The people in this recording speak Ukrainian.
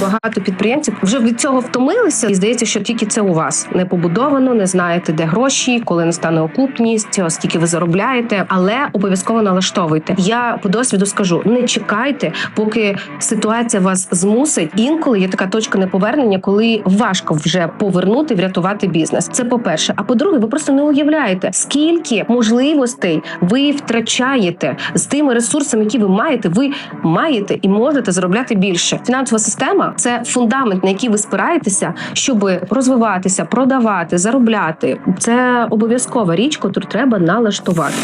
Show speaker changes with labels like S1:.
S1: багато підприємців вже від цього втомилися, і здається, що тільки це у вас не побудовано, не знаєте, де гроші, коли настане окупність, скільки ви заробляєте, але обов'язково налаштовуйте. Я по досвіду скажу: не чекайте, поки ситуація вас змусить. Інколи є така точка неповернення, коли важко вже повернути, врятувати бізнес. Це по перше. А по-друге, ви просто не уявляєте, скільки можливостей ви втрачаєте з тими ресурсами, які ви маєте. Ви маєте і можете заробляти більше. Фінансова система це фундамент, на який ви спираєтеся, щоб розвиватися, продавати, заробляти. Це обов'язкова річ, яку треба налаштувати.